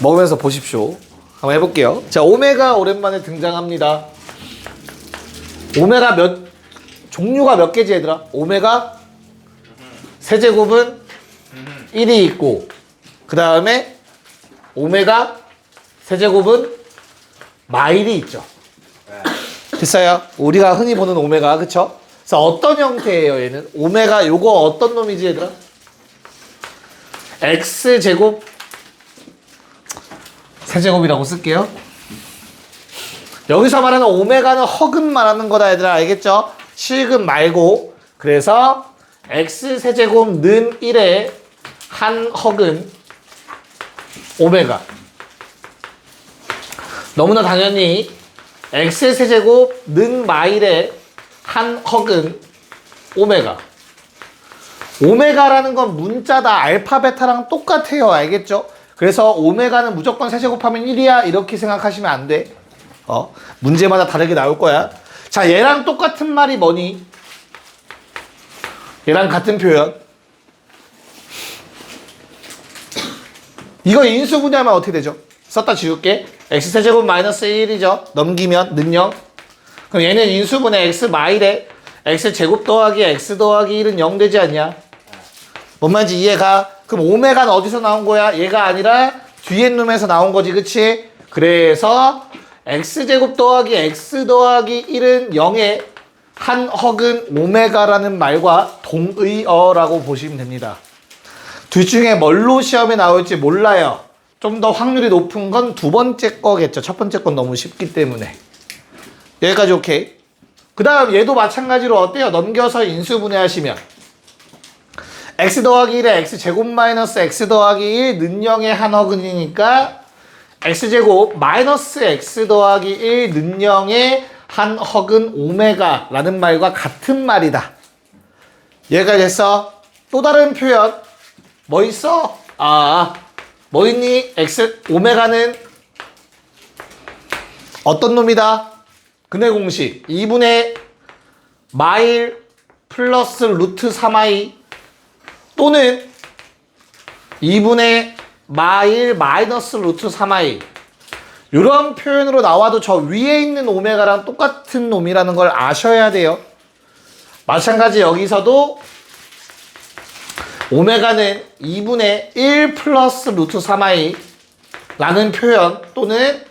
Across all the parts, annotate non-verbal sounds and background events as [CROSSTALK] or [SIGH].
먹으면서 보십시오. 한번 해볼게요. 자, 오메가 오랜만에 등장합니다. 오메가 몇, 종류가 몇 개지, 얘들아? 오메가 세제곱은 1이 있고, 그 다음에 오메가 세제곱은 마일이 있죠. 됐어요? 우리가 흔히 보는 오메가, 그쵸? 그래서 어떤 형태예요, 얘는? 오메가, 요거 어떤 놈이지, 얘들아? x제곱 세제곱이라고 쓸게요. 여기서 말하는 오메가는 허근 말하는 거다 얘들아 알겠죠? 실근 말고 그래서 x 세제곱 는 1의 한 허근 오메가 너무나 당연히 x 세제곱 는 마일의 한 허근 오메가 오메가라는 건 문자다 알파 베타랑 똑같아요 알겠죠? 그래서 오메가는 무조건 세 제곱하면 1이야 이렇게 생각하시면 안 돼. 어 문제마다 다르게 나올 거야. 자 얘랑 똑같은 말이 뭐니? 얘랑 같은 표현. 이거 인수분해하면 어떻게 되죠? 썼다 지울게. x 세제곱 마이너스 1이죠. 넘기면 는요. 그럼 얘는 인수분해 x 마일에 x 제곱 더하기 x 더하기 1은 0 되지 않냐? 뭔 말인지 이해가? 그럼 오메가는 어디서 나온 거야? 얘가 아니라 뒤에 놈에서 나온 거지, 그치? 그래서 x제곱 더하기 x 더하기 1은 0의 한 허근 오메가라는 말과 동의어라고 보시면 됩니다. 둘 중에 뭘로 시험에 나올지 몰라요. 좀 더 확률이 높은 건 두 번째 거겠죠. 첫 번째 건 너무 쉽기 때문에. 여기까지 오케이. 그 다음 얘도 마찬가지로 어때요? 넘겨서 인수분해하시면 x 더하기 1에 x 제곱 마이너스 x 더하기 1 는영의 한 허근이니까 x 제곱 마이너스 x 더하기 1 는영의 한 허근 오메가라는 말과 같은 말이다. 얘가 됐어. 또 다른 표현 뭐 있어? 아, 뭐 있니? x 오메가는 어떤 놈이다? 근해 공식 2분의 마일 플러스 루트 3i 또는 2분의 마일 마이너스 루트 3i 이런 표현으로 나와도 저 위에 있는 오메가랑 똑같은 놈이라는 걸 아셔야 돼요. 마찬가지 여기서도 오메가는 2분의 1 플러스 루트 3i 라는 표현 또는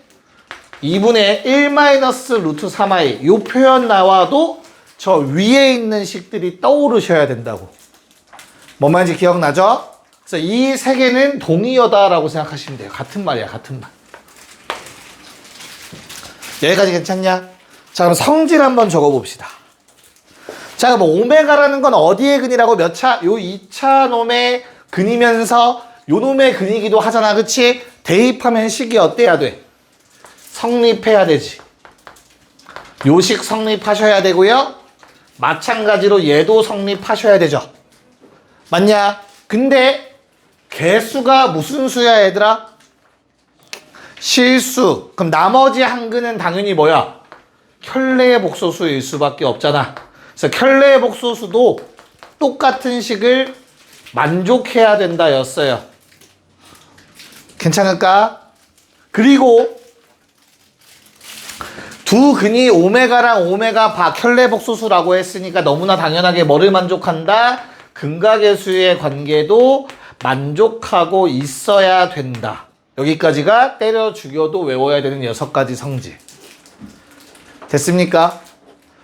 2분의 1 마이너스 루트 3i 이 표현 나와도 저 위에 있는 식들이 떠오르셔야 된다고. 뭔 말인지 기억나죠? 그래서 이 세 개는 동의어다라고 생각하시면 돼요. 같은 말이야, 같은 말. 여기까지 괜찮냐? 자, 그럼 성질 한번 적어 봅시다. 자, 그럼 오메가라는 건 어디의 근이라고 몇 차? 요 2차 놈의 근이면서 요 놈의 근이기도 하잖아, 그치? 대입하면 식이 어때야 돼? 성립해야 되지. 요식 성립하셔야 되고요. 마찬가지로 얘도 성립하셔야 되죠. 맞냐? 근데 개수가 무슨 수야 얘들아? 실수. 그럼 나머지 한 근은 당연히 뭐야? 켤레의 복소수일 수밖에 없잖아. 그래서 켤레의 복소수도 똑같은 식을 만족해야 된다 였어요. 괜찮을까? 그리고 두 근이 오메가랑 오메가 바 켤레 복소수라고 했으니까 너무나 당연하게 뭐를 만족한다? 근각의수의 관계도 만족하고 있어야 된다. 여기까지가 때려 죽여도 외워야 되는 여섯 가지 성질. 됐습니까?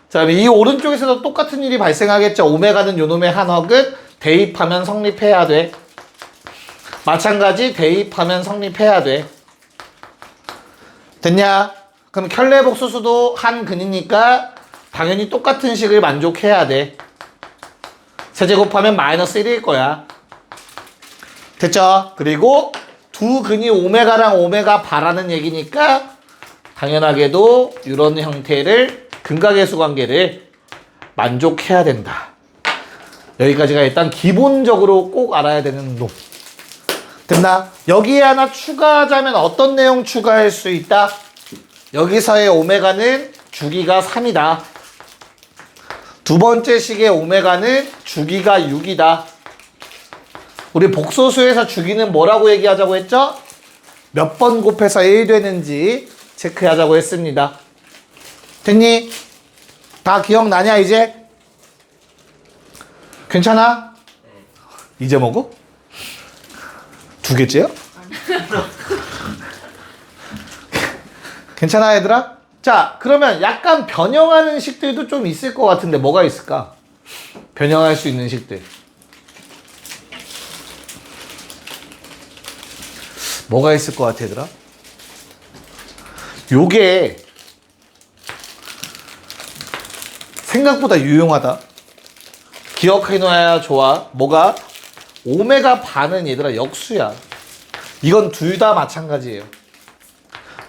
자, 이 오른쪽에서도 똑같은 일이 발생하겠죠. 오메가는 요놈의 한억은 대입하면 성립해야 돼. 마찬가지 대입하면 성립해야 돼. 됐냐? 그럼 켤레 복소수도 한 근이니까 당연히 똑같은 식을 만족해야 돼. 세제곱하면 마이너스 1일 거야. 됐죠? 그리고 두 근이 오메가랑 오메가 바라는 얘기니까 당연하게도 이런 형태를 근각의수 관계를 만족해야 된다. 여기까지가 일단 기본적으로 꼭 알아야 되는 놈. 됐나? 여기에 하나 추가하자면 어떤 내용 추가할 수 있다? 여기서의 오메가는 주기가 3이다. 두 번째 식의 오메가는 주기가 6이다. 우리 복소수에서 주기는 뭐라고 얘기하자고 했죠? 몇 번 곱해서 1 되는지 체크하자고 했습니다. 됐니? 다 기억나냐 이제? 괜찮아? 이제 먹어? 두 개째요? 괜찮아 얘들아? 자 그러면 약간 변형하는 식들도 좀 있을 것 같은데 뭐가 있을까? 변형할 수 있는 식들 뭐가 있을 것 같아 얘들아? 요게 생각보다 유용하다 기억해놔야 좋아 뭐가? 오메가 반은 얘들아 역수야 이건 둘 다 마찬가지예요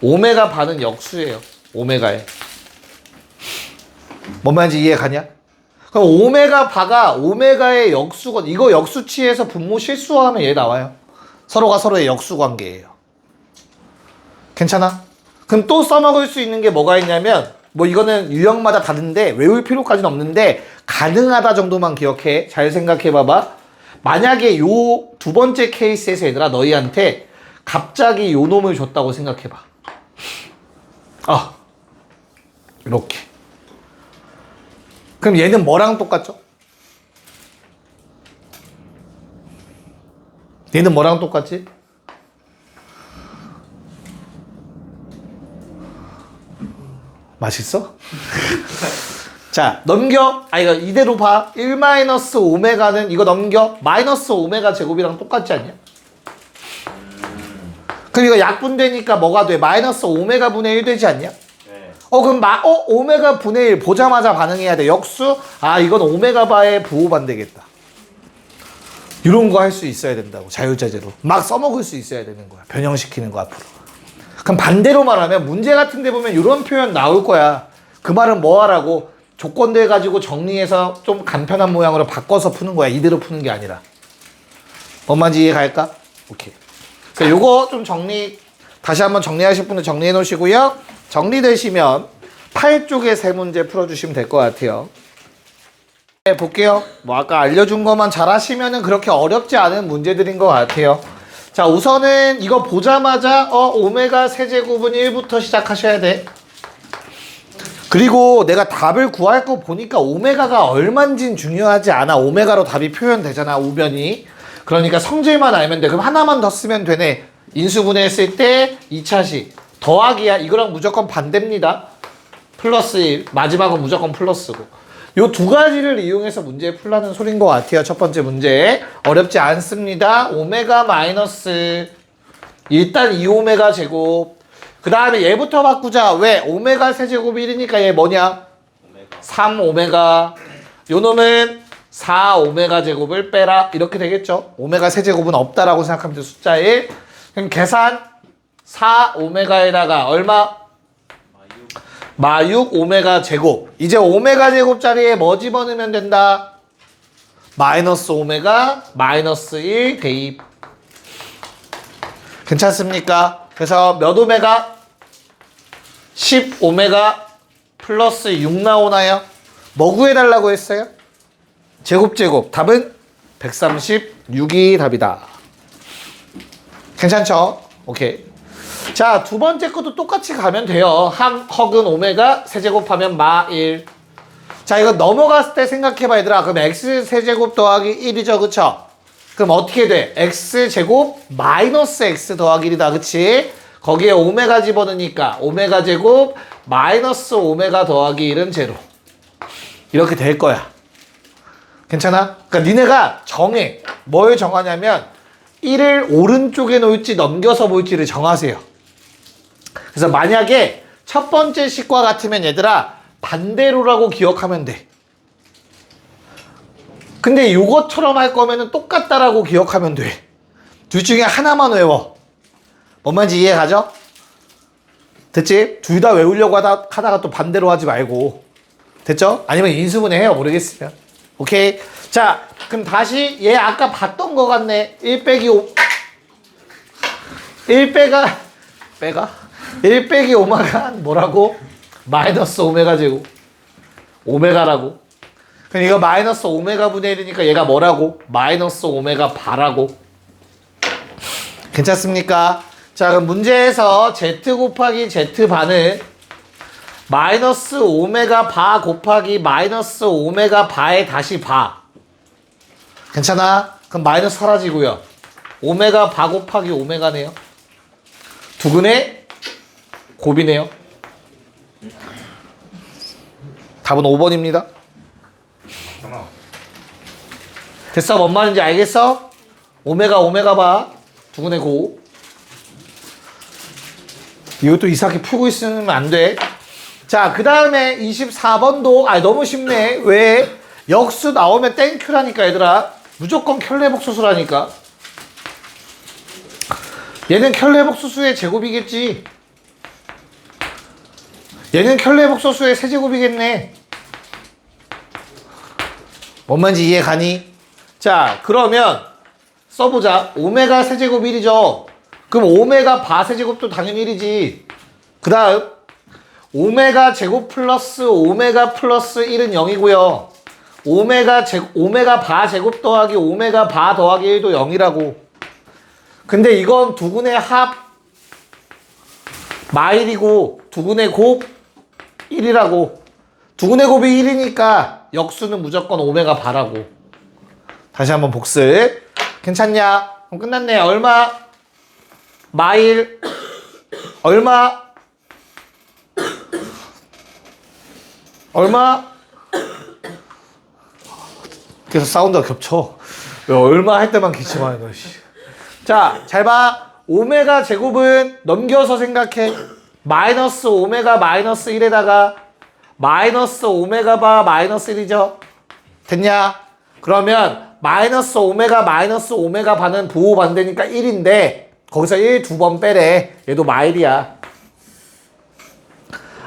오메가 반은 역수예요. 오메가에. 뭔 말인지 이해 가냐? 그럼 오메가 바가 오메가의 역수건 이거 역수치에서 분모 실수하면 얘 나와요. 서로가 서로의 역수 관계예요. 괜찮아? 그럼 또 써먹을 수 있는 게 뭐가 있냐면 뭐 이거는 유형마다 다른데 외울 필요까지는 없는데 가능하다 정도만 기억해. 잘 생각해 봐봐. 만약에 요 두 번째 케이스에서 얘들아 너희한테 갑자기 요 놈을 줬다고 생각해 봐. 아 이렇게 그럼 얘는 뭐랑 똑같죠? 얘는 뭐랑 똑같지? 맛있어? [LAUGHS] 자 넘겨 아 이거 이대로 봐 1 마이너스 오메가는 이거 넘겨 마이너스 오메가 제곱이랑 똑같지 않냐? 그럼 이거 약분되니까 뭐가 돼? 마이너스 오메가 분의 1 되지 않냐? 네. 어 그럼 마, 어 오메가 분의 1 보자마자 반응해야 돼 역수? 아 이건 오메가 바의 부호 반대겠다 이런 거 할 수 있어야 된다고 자유자재로 막 써먹을 수 있어야 되는 거야 변형시키는 거 앞으로 그럼 반대로 말하면 문제 같은 데 보면 이런 표현 나올 거야 그 말은 뭐 하라고 조건들 가지고 정리해서 좀 간편한 모양으로 바꿔서 푸는 거야 이대로 푸는 게 아니라 뭔 말인지 이해 갈까? 오케이 그래서 요거 좀 정리 다시 한번 정리하실 분들 정리해 놓으시고요. 정리되시면 8쪽에 세 문제 풀어주시면 될 것 같아요. 네, 볼게요. 뭐 아까 알려준 것만 잘 하시면은 그렇게 어렵지 않은 문제들인 것 같아요. 자 우선은 이거 보자마자 어 오메가 세제곱은 1부터 시작하셔야 돼. 그리고 내가 답을 구할 거 보니까 오메가가 얼만진 중요하지 않아. 오메가로 답이 표현되잖아, 우변이. 그러니까 성질만 알면 돼. 그럼 하나만 더 쓰면 되네. 인수분해했을 때 2차식. 더하기야. 이거랑 무조건 반대입니다. 플러스 1. 마지막은 무조건 플러스고. 요 두 가지를 이용해서 문제 풀라는 소린 것 같아요. 첫 번째 문제. 어렵지 않습니다. 오메가 마이너스. 일단 2오메가 제곱. 그 다음에 얘부터 바꾸자. 왜? 오메가 세제곱 1이니까 얘 뭐냐? 오메가 3 오메가 요 놈은 4 오메가 제곱을 빼라 이렇게 되겠죠 오메가 세제곱은 없다라고 생각하면 돼 숫자 1 그럼 계산 4 오메가에다가 얼마 마유 마6 오메가 제곱 이제 오메가 제곱 자리에 뭐 집어넣으면 된다 마이너스 오메가 마이너스 1 대입 괜찮습니까 그래서 몇 오메가 10 오메가 플러스 6 나오나요? 뭐 구해달라고 했어요? 제곱 제곱 답은 136이 답이다. 괜찮죠? 오케이. 자, 두 번째 것도 똑같이 가면 돼요. 한 헉은 오메가 세제곱하면 마 1. 자, 이거 넘어갔을 때 생각해봐, 얘들아. 그럼 x 세제곱 더하기 1이죠, 그쵸? 그럼 어떻게 돼? x 제곱 마이너스 x 더하기 1이다, 그치? 거기에 오메가 집어넣으니까 오메가 제곱 마이너스 오메가 더하기 1은 제로. 이렇게 될 거야. 괜찮아? 그러니까 니네가 정해. 뭘 정하냐면 1을 오른쪽에 놓을지 넘겨서 볼지를 정하세요. 그래서 만약에 첫 번째 식과 같으면 얘들아 반대로라고 기억하면 돼. 근데 요것처럼 할 거면은 똑같다라고 기억하면 돼. 둘 중에 하나만 외워. 뭔 말인지 이해 가죠? 됐지? 둘 다 외우려고 하다, 하다가 또 반대로 하지 말고. 됐죠? 아니면 인수분해 해요. 모르겠으면. 오케이. 자, 그럼 다시 얘 아까 봤던 거 같네. 1 빼기 5. 1 빼가, 빼가? 1 빼기 오메가 뭐라고? 마이너스 오메가 제곱. 오메가라고. 그럼 이거 마이너스 오메가 분의 1이니까 얘가 뭐라고? 마이너스 오메가 바라고. 괜찮습니까? 자, 그럼 문제에서 z 곱하기 z 반은 마이너스 오메가 바 곱하기 마이너스 오메가 바에 다시 바. 괜찮아? 그럼 마이너스 사라지고요. 오메가 바 곱하기 오메가네요. 두근의 곱이네요. 답은 5번입니다. 잠깐만. 됐어? 뭔 말인지 알겠어? 오메가 오메가 바 두근의 곱. 이것도 이상하게 풀고 있으면 안 돼. 자, 그 다음에 24번도, 아, 너무 쉽네. 왜? 역수 나오면 땡큐라니까, 얘들아. 무조건 켤레복 수수라니까. 얘는 켤레복 수수의 제곱이겠지. 얘는 켤레복 수수의 세제곱이겠네. 뭔 말인지 이해 가니? 자, 그러면 써보자. 오메가 세제곱 1이죠. 그럼 오메가 바 세제곱도 당연히 1이지. 그 다음, 오메가 제곱 플러스 오메가 플러스 1은 0이고요. 오메가 제, 오메가 바 제곱 더하기 오메가 바 더하기 1도 0이라고. 근데 이건 두근의 합 마일이고 두근의 곱 1이라고. 두근의 곱이 1이니까 역수는 무조건 오메가 바라고. 다시 한번 복습. 괜찮냐? 그럼 끝났네. 얼마? 마일. 얼마? 얼마? 그래서 사운드가 겹쳐. 왜 얼마 할 때만 기침하는 씨. 자, 잘 봐. 오메가 제곱은 넘겨서 생각해. 마이너스 오메가 마이너스 1에다가 마이너스 오메가 바 마이너스 1이죠. 됐냐? 그러면 마이너스 오메가 마이너스 오메가 바는 부호 반대니까 1인데 거기서 1 두 번 빼래. 얘도 마일이야.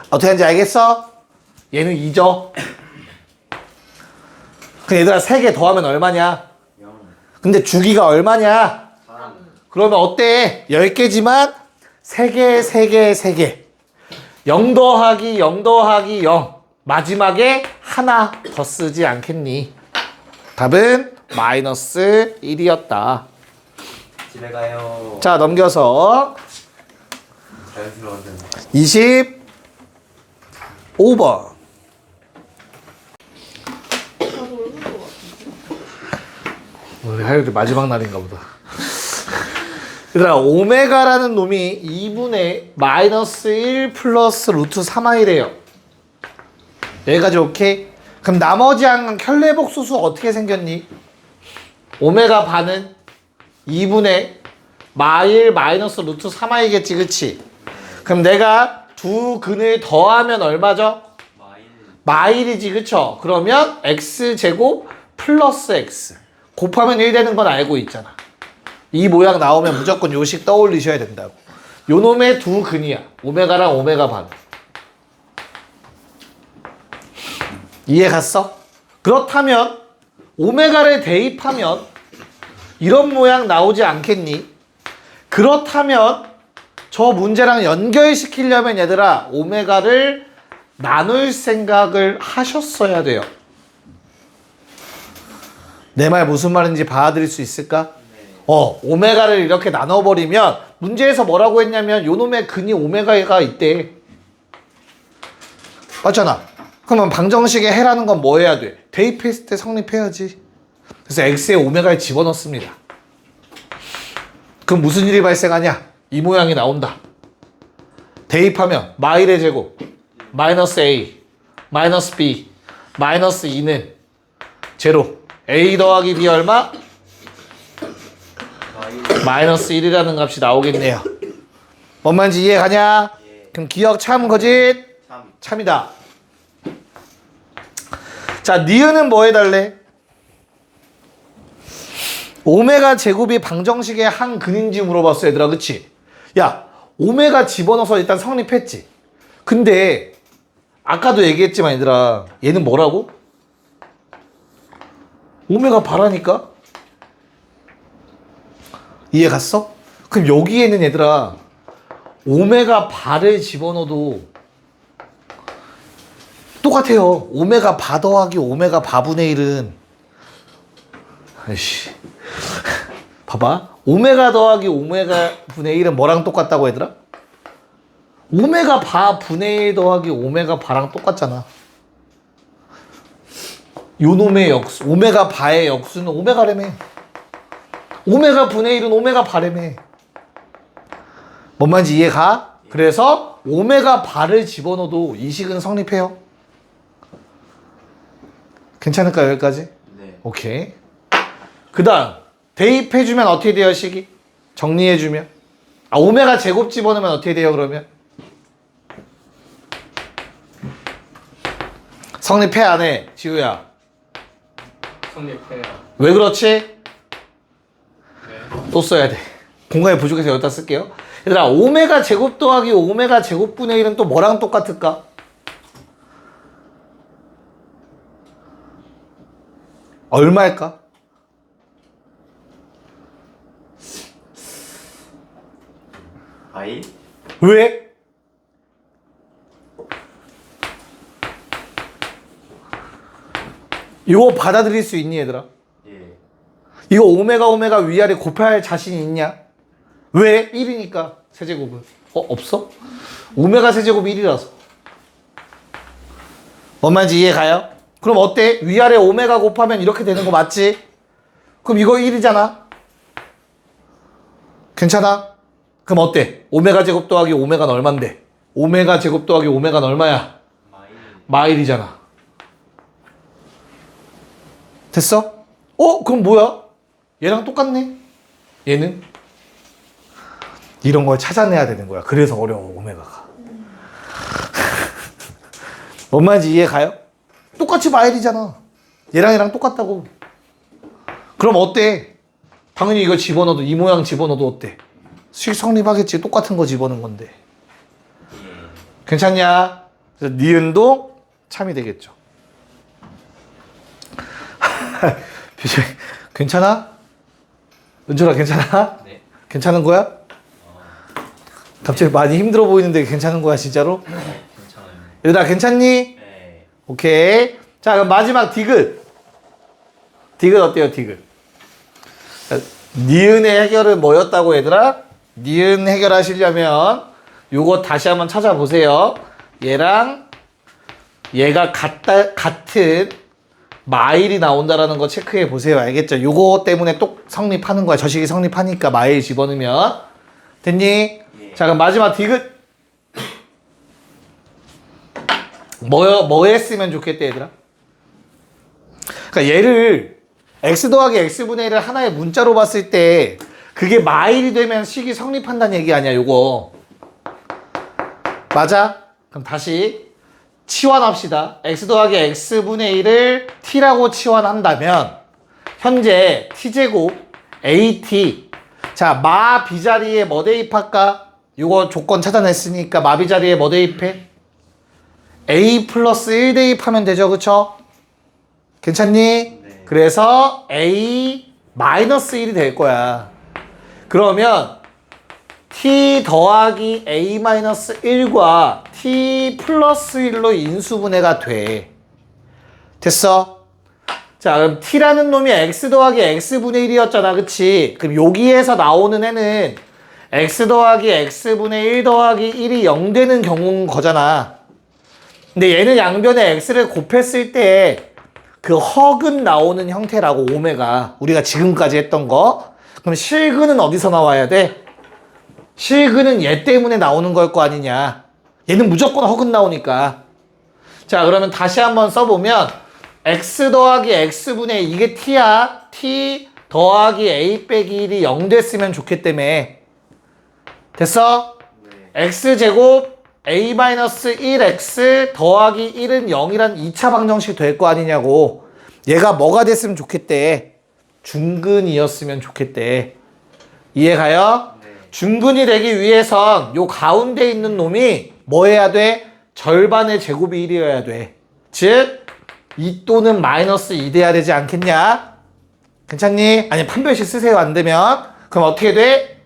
어떻게 하는지 알겠어? 얘는 2죠. 그 얘들아 3개 더하면 얼마냐? 영. 근데 주기가 얼마냐? 삼. 그러면 어때? 10개지만 3개, 3개, 3개. 0 더하기 0 더하기 0. 마지막에 하나 더 쓰지 않겠니? 답은 마이너스 1이었다. 집에 가요. 자, 넘겨서 자연스러운데. 25번. 우리 하율이 마지막 날인가 보다. 얘들아, 오메가라는 놈이 2분의 마이너스 1 플러스 루트 3i래요. 여기까지 오케이? 그럼 나머지 한 켤레복 수수 어떻게 생겼니? 오메가 반은 2분의 마일 마이너스 루트 3i겠지, 그치? 그럼 내가 두 근을 더하면 얼마죠? 마일. 마일이지, 그쵸? 그러면 x제곱 플러스 x. 곱하면 1 되는 건 알고 있잖아. 이 모양 나오면 무조건 요식 떠올리셔야 된다고. 요 놈의 두 근이야. 오메가랑 오메가 반. 이해 갔어? 그렇다면 오메가를 대입하면 이런 모양 나오지 않겠니? 그렇다면 저 문제랑 연결시키려면 얘들아 오메가를 나눌 생각을 하셨어야 돼요. 내 말 무슨 말인지 봐드릴 수 있을까? 어, 오메가를 이렇게 나눠버리면 문제에서 뭐라고 했냐면 요놈의 근이 오메가가 있대. 맞잖아. 그러면 방정식에 해라는 건 뭐 해야 돼? 대입했을 때 성립해야지. 그래서 x에 오메가를 집어넣습니다. 그럼 무슨 일이 발생하냐? 이 모양이 나온다. 대입하면 마일의 제곱 마이너스 a 마이너스 b 마이너스 2는 제로 a 더하기 b 얼마? 마이너스 1이라는 값이 나오겠네요. 뭔 말인지 이해 가냐? 예. 그럼 기억 참 거짓? 삼. 참이다. 자, 니은은 뭐 해달래? 오메가 제곱이 방정식의 한 근인지 물어봤어, 얘들아. 그치? 야, 오메가 집어넣어서 일단 성립했지. 근데, 아까도 얘기했지만, 얘들아. 얘는 뭐라고? 오메가 바라니까? 이해 갔어? 그럼 여기에는 얘들아, 오메가 바를 집어넣어도 똑같아요. 오메가 바 더하기 오메가 바분의 1은 아이씨 [LAUGHS] 봐봐. 오메가 더하기 오메가 분의 1은 뭐랑 똑같다고 얘들아? 오메가 바 분의 1 더하기 오메가 바랑 똑같잖아. 요 놈의 역수, 오메가 바의 역수는 오메가래매. 오메가 분의 1은 오메가 바래매. 뭔 말인지 이해가? 그래서 오메가 바를 집어넣어도 이 식은 성립해요. 괜찮을까요, 여기까지? 네. 오케이. 그 다음, 대입해주면 어떻게 돼요, 식이? 정리해주면? 아, 오메가 제곱 집어넣으면 어떻게 돼요, 그러면? 성립해, 안 해? 지우야. 성립해요. 왜 그렇지? 네. 또 써야 돼. 공간이 부족해서 여기다 쓸게요. 얘들아, 오메가 제곱 더하기 오메가 제곱분의 1은 또 뭐랑 똑같을까? 얼마일까? 아이? 왜? 이거 받아들일 수 있니 얘들아? 예. 이거 오메가 오메가 위아래 곱할 자신이 있냐? 왜? 1이니까 세제곱은 어? 없어? 오메가 세제곱 1이라서 뭔 말인지 이해 가요? 그럼 어때? 위아래 오메가 곱하면 이렇게 되는 거 맞지? 그럼 이거 1이잖아 괜찮아? 그럼 어때? 오메가 제곱 더하기 오메가는 얼만데? 오메가 제곱 더하기 오메가는 얼마야? 마일이잖아. 됐어? 어? 그럼 뭐야? 얘랑 똑같네? 얘는? 이런 걸 찾아내야 되는 거야. 그래서 어려워, 오메가가. [LAUGHS] 뭔 말인지 이해 가요? 똑같이 마일이잖아. 얘랑 얘랑 똑같다고. 그럼 어때? 당연히 이거 집어넣어도, 이 모양 집어넣어도 어때? 수익 성립하겠지. 똑같은 거 집어넣은 건데. 예. 괜찮냐? 그래서 니은도 참이 되겠죠. [LAUGHS] 괜찮아? 은철아 괜찮아? 네. 괜찮은 거야? 갑자기 많이 힘들어 보이는데 괜찮은 거야 진짜로? 괜찮아요. 얘들아 괜찮니? 네. 오케이. 자 그럼 마지막 디귿. 디귿 어때요 디귿? 자, 니은의 해결은 뭐였다고 얘들아? 니은 해결하시려면 요거 다시 한번 찾아보세요. 얘랑 얘가 같다, 같은 마일이 나온다라는 거 체크해 보세요. 알겠죠? 요거 때문에 똑 성립하는 거야. 저식이 성립하니까 마일 집어넣으면. 됐니? 예. 자, 그럼 마지막 디귿. 뭐, 뭐 했으면 좋겠대, 얘들아? 그러니까 얘를 x 더하기 x분의 1을 하나의 문자로 봤을 때 그게 마일이 되면 식이 성립한다는 얘기 아니야, 요거. 맞아? 그럼 다시 치환합시다. x 더하기 x분의 1을 t라고 치환한다면 현재 t제곱 at 자, 마 비자리에 뭐 대입할까? 요거 조건 찾아냈으니까 마 비자리에 뭐 대입해? a 플러스 1 대입하면 되죠, 그쵸? 괜찮니? 네. 그래서 a 마이너스 1이 될 거야. 그러면 t 더하기 a 마이너스 1과 t 플러스 1로 인수분해가 돼. 됐어? 자, 그럼 t라는 놈이 x 더하기 x분의 1이었잖아. 그치? 그럼 여기에서 나오는 애는 x 더하기 x분의 1 더하기 1이 0 되는 경우인 거잖아. 근데 얘는 양변에 x를 곱했을 때 그 허근 나오는 형태라고 오메가 우리가 지금까지 했던 거 그럼 실근은 어디서 나와야 돼? 실근은 얘 때문에 나오는 걸 거 아니냐. 얘는 무조건 허근 나오니까. 자 그러면 다시 한번 써보면 x 더하기 x분의 이게 t야. t 더하기 a 빼기 1이 0 됐으면 좋겠다며. 됐어? 네. x제곱 a-1x 더하기 1은 0이란 2차 방정식 될 거 아니냐고. 얘가 뭐가 됐으면 좋겠대? 중근이었으면 좋겠대. 이해가요? 네. 중근이 되기 위해선 요 가운데 있는 놈이 뭐 해야 돼? 절반의 제곱이 1이어야 돼. 즉, 2 또는 마이너스 2 돼야 되지 않겠냐? 괜찮니? 아니, 판별식 쓰세요. 안 되면. 그럼 어떻게 돼?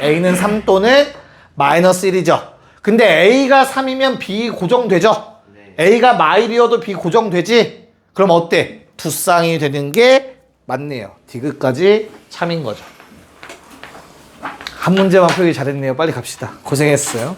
A는 3 또는 마이너스 1이죠. 근데 A가 3이면 B 고정되죠? 네. A가 마일이어도 B 고정되지? 그럼 어때? 두 쌍이 되는 게 맞네요. 디귿까지 참인 거죠. 한 문제만 풀기 잘했네요. 빨리 갑시다. 고생했어요.